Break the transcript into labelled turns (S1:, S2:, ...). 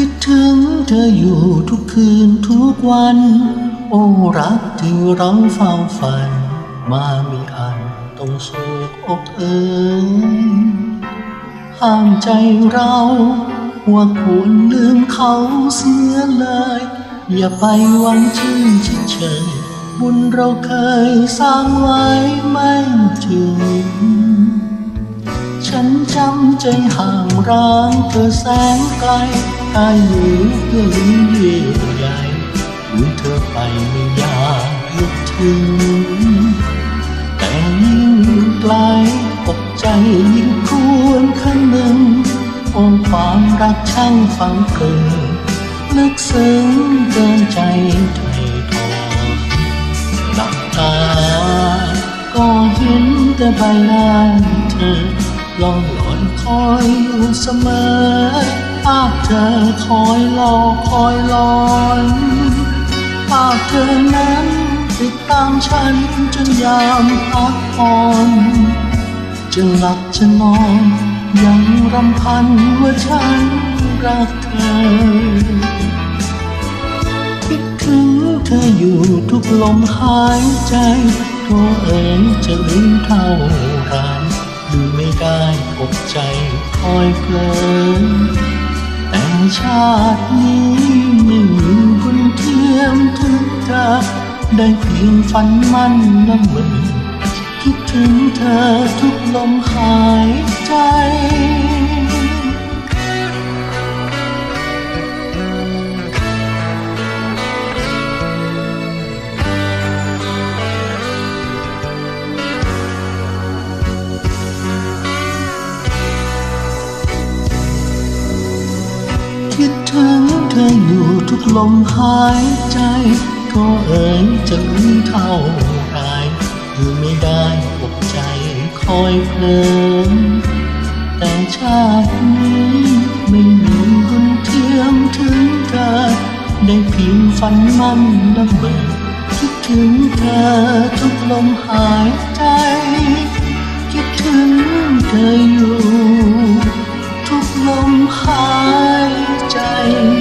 S1: ิดถึงเธออยู่ทุกคืนทุกวัน โอ้รักที่เราเฝ้าฝัน มามีอันต้องโศกอกเอ่ยห้ามใจเราว่าควรลืมเขาเสียเลย อย่าไปหวังชื่นเฉยบุญเราเคยสร้างไว้ไม่ถึง ฉันจำใจห่างร้างเธอแสนไกล กายอยู่เพื่อลิ้นเยื่อใหญ่อยู่เธอไปไม่อยากนึกถึง แต่ยิ่งอยู่ไกลอกใจยิ่งควรคำนึงองความรักช่างฝังเกินลึกซึ้งเกินใจไทยทอหลับตา ก็เห็นแต่ใบหน้าเธอลองหลอนคอยอยู่เสมอาพเธอคอยรอคอยลอยภาพเธอนั้นติดตามฉันจนยามพักผ่อนจะหลับจะนอน ยังรำพันว่าฉันรักเธอ คิดถึงเธออยู่ทุกลมหายใจโทรเอ๋ยจะลืมเท่าไรลืมไม่ได้อกใจคอยเพลิน ชาตินี้ไม่มีบุญเทียมถึงเธอได้เพียงฝันมันละเมอคิดถึงเธอทุกลมหายใจ คิดถึงเธออยู่ทุกลมหายใจ ก็เอ่ยจะลืมเท่าไรอยู่ไม่ได้อกใจคอยเพลินแต่ชาตินี้ไม่มีบุญเทียมถึงเธอได้เพียงฝันมันละเมอคิดถึงเธอทุกลมหายใจ คิดถึงเธออยู่ ทุกลมหาย ใจ